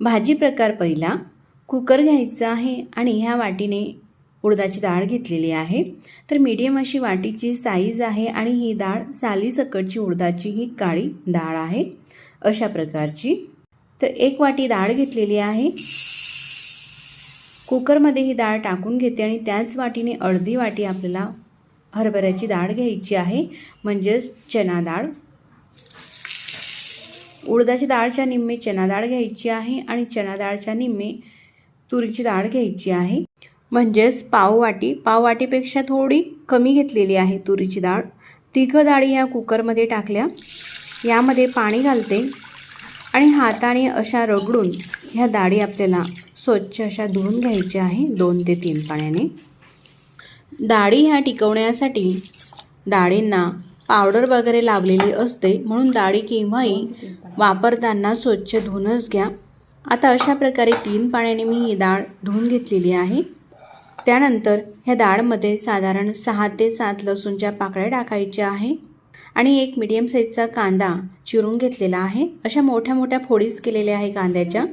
भाजी प्रकार पहिला कुकर घ्यायचा आहे आणि ह्या वाटीने उडदाची डाळ घेतलेली आहे. तर मीडियम अशी वाटीची साईज आहे आणि ही डाळ सालीसकटची उडदाची ही काळी डाळ आहे. अशा प्रकारची. तर एक वाटी डाळ घेतलेली आहे. कुकरमध्ये ही डाळ टाकून घेते आणि त्याच वाटीने अर्धी वाटी आपल्याला हरभऱ्याची डाळ घ्यायची आहे. म्हणजेच चना डाळ. उडदाची डाळच्या निम्मे चना डाळ घ्यायची आहे आणि चना डाळच्या निम्मे तुरीची डाळ घ्यायची आहे. म्हणजेच पाववाटी पाववाटीपेक्षा थोडी कमी घेतलेली आहे तुरीची डाळ. तिघं डाळी ह्या कुकरमध्ये टाकल्या. यामध्ये पाणी घालते आणि हाताने अशा रगडून ह्या डाळी आपल्याला स्वच्छ अशा धुवून घ्यायच्या आहे दोन ते तीन पाण्याने. डाळी ह्या टिकवण्यासाठी डाळींना पावडर वगैरे लावलेली असते म्हणून डाळी केव्हाही वापरताना स्वच्छ धुवूनच घ्या. आता अशा प्रकारे तीन पाण्याने मी ही डाळ धुवून घेतलेली आहे. त्यानंतर ह्या डाळमध्ये साधारण सहा ते सात लसूणच्या पाकळ्या टाकायच्या आहे आणि एक मीडियम साईजचा कांदा चिरून घेतलेला आहे. अशा मोठ्या मोठ्या फोडीस केलेल्या आहे कांद्याच्या.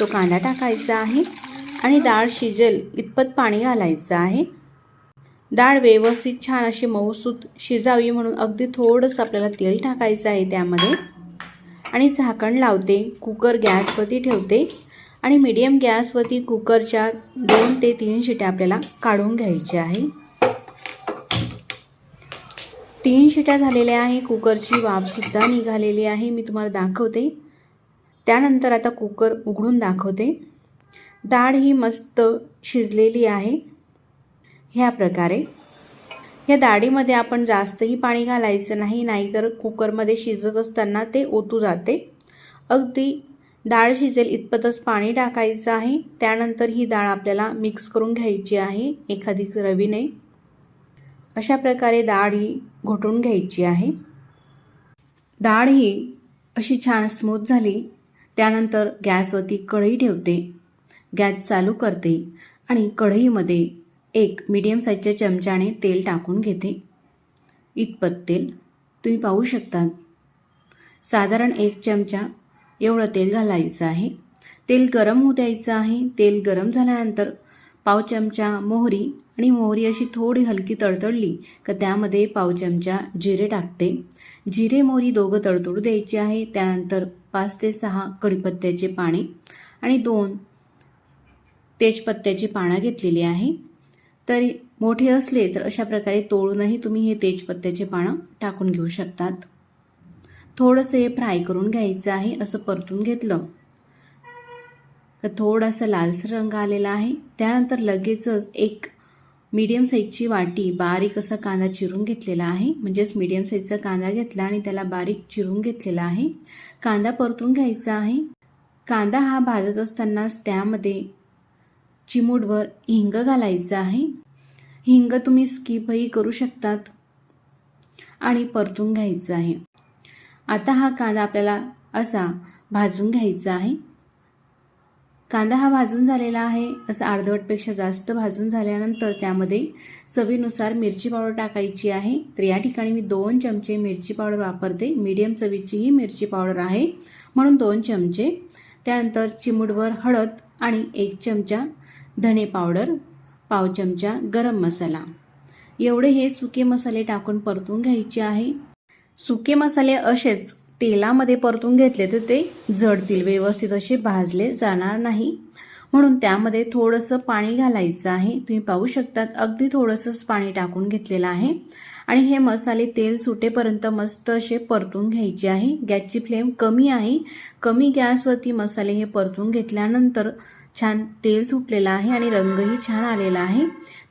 तो कांदा टाकायचा आहे आणि डाळ शिजेल इतपत पाणी घालायचं आहे. डाळ व्यवस्थित छान अशी मऊसूत शिजावी म्हणून अगदी थोडंसं आपल्याला तेल टाकायचं आहे त्यामध्ये. आणि झाकण लावते. कुकर गॅसवरती ठेवते. आणि मीडियम गॅसवरती कुकरच्या दोन ते तीन शिट्या आपल्याला काढून घ्यायच्या आहे. तीन शिट्या झालेल्या आहे. कुकरची वाफसुद्धा निघालेली आहे. मी तुम्हाला दाखवते. त्यानंतर आता कुकर उघडून दाखवते. डाळ ही मस्त शिजलेली आहे. ह्या प्रकारे. ह्या डाळीमध्ये आपण जास्तही पाणी घालायचं नाही नाहीतर कुकरमध्ये शिजत असताना ते ओतू जाते. अगदी डाळ शिजेल इतपतच पाणी टाकायचं आहे. त्यानंतर ही डाळ आपल्याला मिक्स करून घ्यायची आहे एखादी रवीने. अशा प्रकारे डाळ ही घोटून घ्यायची आहे. डाळ ही अशी छान स्मूथ झाली त्यानंतर गॅसवरती कढई ठेवते. गॅस चालू करते आणि कढईमध्ये एक मीडियम साईजच्या चमच्याने तेल टाकून घेते. इतपत तेल. तुम्ही पाहू शकता साधारण एक चमचा एवढं तेल घालायचं आहे. तेल गरम होऊ द्यायचं आहे. तेल गरम झाल्यानंतर पाव चमचा मोहरी आणि मोहरी अशी थोडी हलकी तडतडली का त्यामध्ये पाव चमचा जिरे टाकते. जिरे मोहरी दोघं तडतडू द्यायची आहे. त्यानंतर पाच ते सहा कढीपत्त्याचे पाने आणि दोन तेजपत्त्याची पानं घेतलेली आहे. तरी मोठे असले तर अशा प्रकारे तोळूनही तुम्ही हे तेजपत्त्याचे पानं टाकून घेऊ शकतात. थोडंसं हे फ्राय करून घ्यायचं आहे असं परतून घेतलं. तर थोडासा लालसर रंग आलेला आहे. त्यानंतर लगेचच एक मीडियम साईजची वाटी बारीक असा कांदा चिरून घेतलेला आहे. म्हणजेच मीडियम साईजचा कांदा घेतला आणि त्याला बारीक चिरून घेतलेला आहे. कांदा परतून घ्यायचा आहे. कांदा हा भाजत असतानाच त्यामध्ये चिमूटभर हिंग घालायचं आहे. हिंग तुम्ही स्किपही करू शकतात आणि परतून घ्यायचं आहे. आता हा कांदा आपल्याला असा भाजून घ्यायचा आहे. कांदा हा भाजून झालेला आहे. असं अर्धवटपेक्षा जास्त भाजून झाल्यानंतर त्यामध्ये चवीनुसार मिरची पावडर टाकायची आहे. तर या ठिकाणी मी दोन चमचे मिरची पावडर वापरते. मीडियम चवीची ही मिरची पावडर आहे. म्हणून दोन चमचे. त्यानंतर चिमूटभर हळद आणि एक चमचा धने पावडर पाव चमचा गरम मसाला. एवढे हे सुके मसाले टाकून परतून घ्यायचे आहे. सुके मसाले असेच तेलामध्ये परतून घेतले तर ते जडतील व्यवस्थित असे भाजले जाणार नाही. म्हणून त्यामध्ये थोडंसं पाणी घालायचं आहे. तुम्ही पाहू शकतात अगदी थोडंसंच पाणी टाकून घेतलेलं आहे. आणि हे मसाले तेल सुटेपर्यंत मस्त असे परतून घ्यायचे आहे. गॅसची फ्लेम कमी आहे. कमी गॅसवरती मसाले हे परतून घेतल्यानंतर छान तेल सुटलेलं आहे आणि रंगही छान आलेला आहे.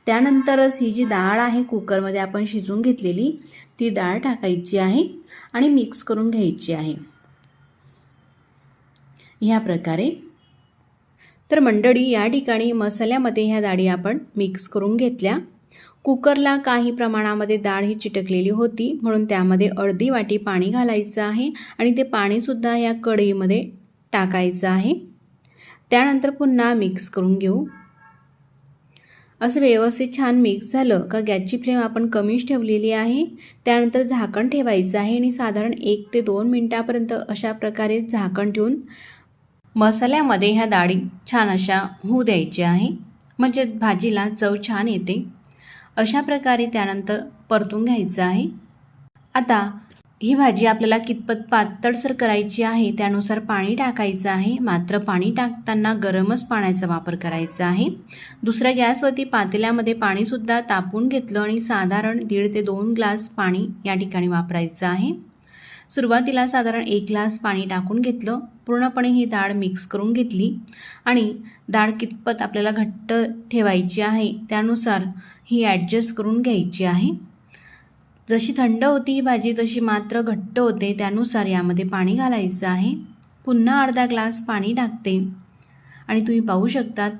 त्यानंतरच ही जी डाळ आहे कुकरमध्ये आपण शिजवून घेतलेली ती डाळ टाकायची आहे आणि मिक्स करून घ्यायची आहे. ह्या प्रकारे. तर मंडळी या ठिकाणी मसाल्यामध्ये ह्या डाळी आपण मिक्स करून घेतल्या. कुकरला काही प्रमाणामध्ये डाळ ही चिटकलेली होती म्हणून त्यामध्ये अर्धी वाटी पाणी घालायचं आहे आणि ते पाणीसुद्धा या कढईमध्ये टाकायचं आहे. त्यानंतर पुन्हा मिक्स करून घेऊ. असं व्यवस्थित छान मिक्स झालं का गॅसची फ्लेम आपण कमीच ठेवलेली आहे. त्यानंतर झाकण ठेवायचं आहे आणि साधारण एक ते दोन मिनटापर्यंत अशा प्रकारे झाकण ठेवून मसाल्यामध्ये ह्या डाळी छान अशा होऊ द्यायच्या आहे. म्हणजे भाजीला चव छान येते. अशा प्रकारे त्यानंतर परतून घ्यायचं आहे. आता ही भाजी आपल्याला कितपत पातळसर करायची आहे त्यानुसार पाणी टाकायचं आहे. मात्र पाणी टाकताना गरमच पाण्याचा वापर करायचा आहे. दुसऱ्या गॅसवरती पातेल्यामध्ये पाणीसुद्धा तापून घेतलं आणि साधारण दीड ते दोन ग्लास पाणी या ठिकाणी वापरायचं आहे. सुरुवातीला साधारण एक ग्लास पाणी टाकून घेतलं. पूर्णपणे ही डाळ मिक्स करून घेतली. आणि डाळ कितपत आपल्याला घट्ट ठेवायची आहे त्यानुसार ही ॲडजस्ट करून घ्यायची आहे. जशी थंड होती ही भाजी तशी मात्र घट्ट होते. त्यानुसार यामध्ये पाणी घालायचं आहे. पुन्हा अर्धा ग्लास पाणी टाकते. आणि तुम्ही पाहू शकतात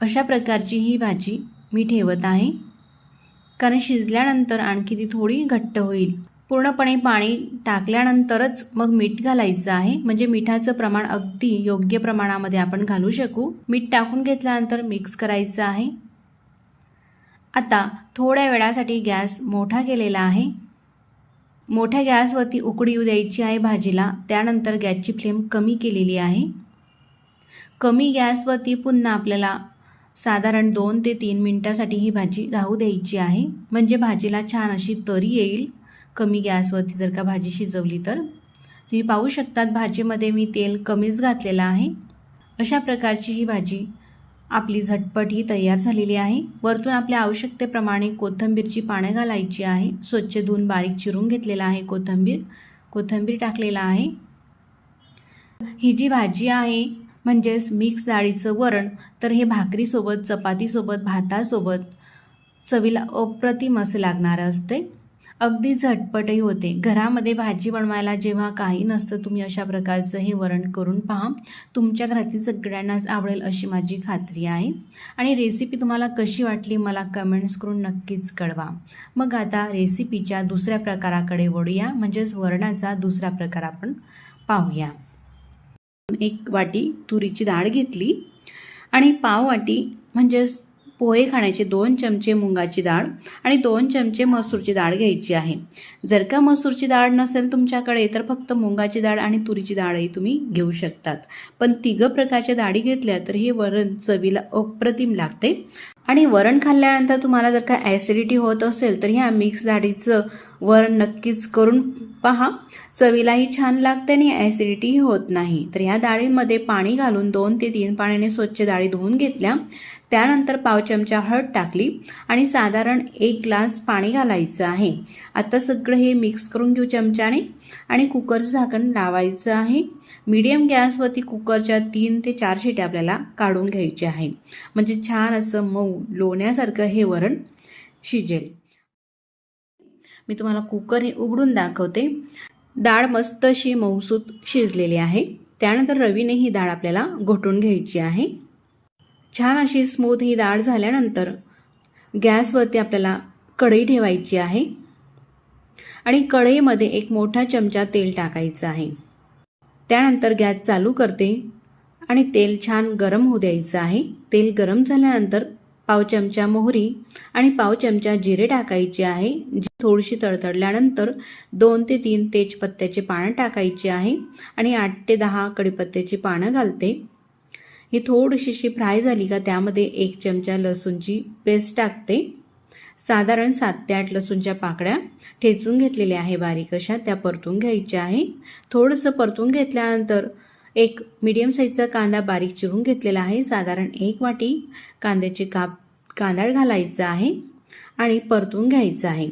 अशा प्रकारची ही भाजी मी ठेवत आहे. कारण शिजल्यानंतर आणखी ती थोडी घट्ट होईल. पूर्णपणे पाणी टाकल्यानंतरच मग मीठ घालायचं आहे. म्हणजे मिठाचं प्रमाण अगदी योग्य प्रमाणामध्ये आपण घालू शकू. मीठ टाकून घेतल्यानंतर मिक्स करायचं आहे. आता थोड्या वेळासाठी गॅस मोठा केलेला आहे. मोठ्या गॅसवरती उकडी येऊ द्यायची आहे भाजीला. त्यानंतर गॅसची फ्लेम कमी केलेली आहे. कमी गॅसवरती पुन्हा आपल्याला साधारण दोन ते तीन मिनटासाठी ही भाजी राहू द्यायची आहे. म्हणजे भाजीला छान अशी तरी येईल. कमी गॅसवरती जर का भाजी शिजवली तर. तुम्ही पाहू शकतात भाजीमध्ये मी तेल कमीच घातलेलं आहे. अशा प्रकारची ही भाजी आपली झटपट ही तयार झालेली आहे. वरतून आपल्या आवश्यकतेप्रमाणे कोथिंबीरची पानं घालायची आहे. स्वच्छ धुवून बारीक चिरून घेतलेला आहे कोथिंबीर. कोथिंबीर टाकलेला आहे. ही जी भाजी आहे म्हणजेच मिक्स डाळीचं वरण तर हे भाकरीसोबत चपातीसोबत भातासोबत चवीला अप्रतिम असं लागणारं असते. अगदी झटपटही होते. घरामध्ये भाजी बनवायला जेव्हा काही नसतं तुम्ही अशा प्रकारचं हे वरण करून पहा. तुमच्या घरातील सगळ्यांनाच आवडेल अशी माझी खात्री आहे. आणि रेसिपी तुम्हाला कशी वाटली मला कमेंट्स करून नक्कीच कळवा. मग आता रेसिपीच्या दुसऱ्या प्रकाराकडे वळूया. म्हणजेच वरणाचा दुसरा प्रकार आपण पाहूया. एक वाटी तुरीची डाळ घेतली. आणि पाव वाटी म्हणजेच पोहे खाण्याचे दोन चमचे मुंगाची डाळ आणि दोन चमचे मसूरची डाळ घ्यायची आहे. जर का मसूरची डाळ नसेल तुमच्याकडे तर फक्त मुंगाची डाळ आणि तुरीची डाळही तुम्ही घेऊ शकतात. पण तिघं प्रकारच्या डाळी घेतल्या तर हे वरण चवीला अप्रतिम लागते. आणि वरण खाल्ल्यानंतर तुम्हाला जर का ॲसिडिटी होत असेल तर ह्या मिक्स डाळीचं वरण नक्कीच करून पहा. चवीलाही छान लागते आणि ॲसिडिटीही होत नाही. तर ह्या डाळींमध्ये पाणी घालून दोन ते तीन पाण्याने स्वच्छ डाळी धुवून घेतल्या. त्यानंतर पाव चमचा हळद टाकली आणि साधारण एक ग्लास पाणी घालायचं आहे. आता सगळं हे मिक्स करून घेऊ चमच्याने. आणि कुकरचं झाकण लावायचं आहे. मीडियम गॅसवरती कुकरच्या तीन ते चार शिट्या आपल्याला काढून घ्यायची आहे. म्हणजे छान असं मऊ लोण्यासारखं हे वरण शिजेल. मी तुम्हाला कुकर हे उघडून दाखवते. डाळ मस्त अशी मऊसूत शिजलेली आहे. त्यानंतर रवीने ही डाळ आपल्याला घोटून घ्यायची आहे. छान अशी स्मूथ ही डाळ झाल्यानंतर गॅसवरती आपल्याला कढई ठेवायची आहे. आणि कढईमध्ये एक मोठा चमचा तेल टाकायचं आहे. त्यानंतर गॅस चालू करते आणि तेल छान गरम होऊ द्यायचं आहे. तेल गरम झाल्यानंतर पाव चमचा मोहरी आणि पाव चमचा जिरे टाकायचे आहे. थोडीशी तडतडल्यानंतर दोन ते तीन तेजपत्त्याचे पानं टाकायचे आहे आणि आठ ते दहा कडीपत्त्याची पानं घालते. ही थोडीशीशी फ्राय झाली का त्यामध्ये एक चमचा लसूणची पेस्ट टाकते. साधारण सात ते आठ लसूणच्या पाकळ्या ठेचून घेतलेल्या आहे बारीक अशा. त्या परतून घ्यायच्या आहे. थोडंसं परतून घेतल्यानंतर एक मीडियम साईजचा कांदा बारीक चिरून घेतलेला आहे. साधारण एक वाटी कांद्याचे काप कांदा घालायचा आहे आणि परतून घ्यायचा आहे.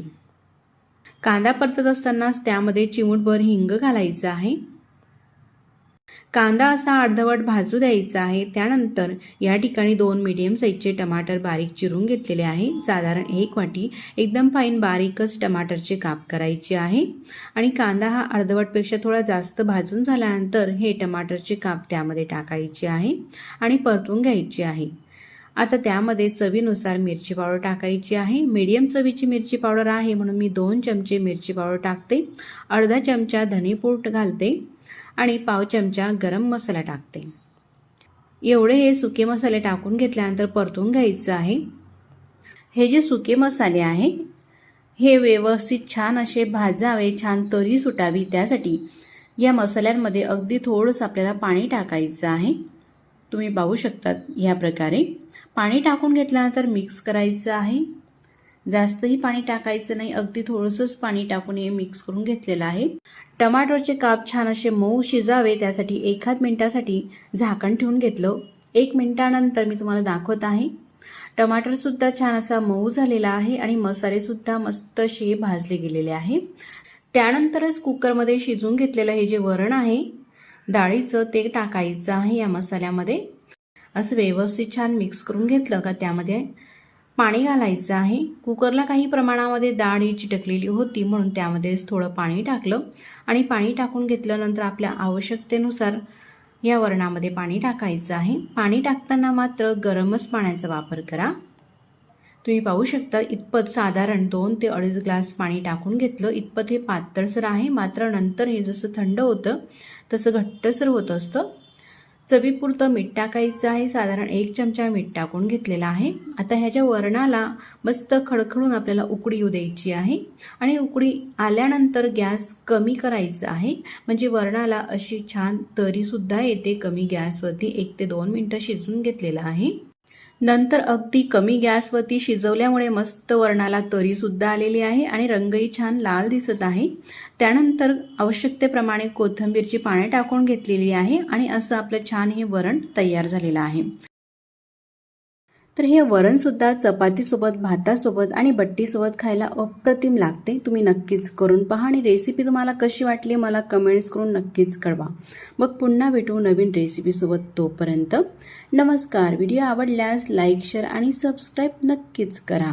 कांदा परतत असतानाच त्यामध्ये चिमूटभर हिंग घालायचं आहे. कांदा असा अर्धवट भाजू द्यायचा आहे. त्यानंतर या ठिकाणी दोन मीडियम साईजचे टमाटर बारीक चिरून घेतलेले आहे. साधारण एक वाटी एकदम फाईन बारीकच टमाटरचे काप करायचे आहे. आणि कांदा हा अर्धवटपेक्षा थोडा जास्त भाजून झाल्यानंतर हे टमाटरचे काप त्यामध्ये टाकायचे आहे आणि परतून घ्यायचे आहे. आता त्यामध्ये चवीनुसार मिरची पावडर टाकायची आहे. मीडियम चवीची मिरची पावडर आहे म्हणून मी दोन चमचे मिरची पावडर टाकते. अर्धा चमचा धनेपूट घालते. आणि पाव चमचा गरम मसाला टाकते. एवढे हे सुके मसाले टाकून घेतल्यानंतर परतून घ्यायचं आहे. हे जे सुके मसाले आहे हे व्यवस्थित छान असे भाजावे छान तरी सुटावी. त्यासाठी या मसाल्यांमध्ये अगदी थोडंसं आपल्याला पाणी टाकायचं आहे. तुम्ही पाहू शकतात ह्या प्रकारे. पाणी टाकून घेतल्यानंतर मिक्स करायचं आहे. जास्तही पाणी टाकायचं नाही अगदी थोडंसंच पाणी टाकून हे मिक्स करून घेतलेलं आहे. टमाटरचे काप छान असे मऊ शिजावे त्यासाठी एखाद मिनिटासाठी झाकण ठेवून घेतलं. एक मिनिटानंतर मी तुम्हाला दाखवत आहे. टमाटरसुद्धा छान असा मऊ झालेला आहे आणि मसालेसुद्धा मस्त असे भाजले गेलेले आहे. त्यानंतरच कुकरमध्ये शिजून घेतलेलं हे जे वरण आहे डाळीचं ते टाकायचं आहे या मसाल्यामध्ये. असं व्यवस्थित छान मिक्स करून घेतलं का त्यामध्ये पाणी घालायचं आहे. कुकरला काही प्रमाणामध्ये डाळ ही चिटकलेली होती म्हणून त्यामध्येच थोडं पाणी टाकलं आणि पाणी टाकून घेतल्यानंतर आपल्या आवश्यकतेनुसार या वरणामध्ये पाणी टाकायचं आहे. पाणी टाकताना मात्र गरमच पाण्याचा वापर करा. तुम्ही पाहू शकता इतपत साधारण दोन ते अडीच ग्लास पाणी टाकून घेतलं. इतपत हे पातळसर आहे मात्र नंतर हे जसं थंड होतं तसं घट्टसर होत असतं. चवीपुरतं मीठ टाकायचं आहे. साधारण एक चमचा मीठ टाकून घेतलेला आहे. आता ह्याच्या वरणाला मस्त खडखडून आपल्याला उकडी येऊ द्यायची आहे. आणि उकडी आल्यानंतर गॅस कमी करायचा आहे. म्हणजे वरणाला अशी छान तरीसुद्धा येते. कमी गॅसवरती एक ते दोन मिनटं शिजून घेतलेलं आहे. नंतर अगदी कमी गॅसवरती शिजवल्यामुळे मस्त वरणाला तरीसुद्धा आलेली आहे आणि रंगही छान लाल दिसत आहे. त्यानंतर आवश्यकतेप्रमाणे कोथिंबीरची पाने टाकून घेतलेली आहे आणि असं आपलं छान हे वरण तयार झालेलं आहे. तर हे वरणसुद्धा चपातीसोबत भातासोबत आणि बट्टीसोबत खायला अप्रतिम लागते. तुम्ही नक्कीच करून पहा आणि रेसिपी तुम्हाला कशी वाटली मला कमेंट्स करून नक्कीच कळवा. मग पुन्हा भेटू नवीन रेसिपीसोबत तोपर्यंत. नमस्कार. व्हिडिओ आवडल्यास लाईक शेअर आणि सबस्क्राईब नक्कीच करा.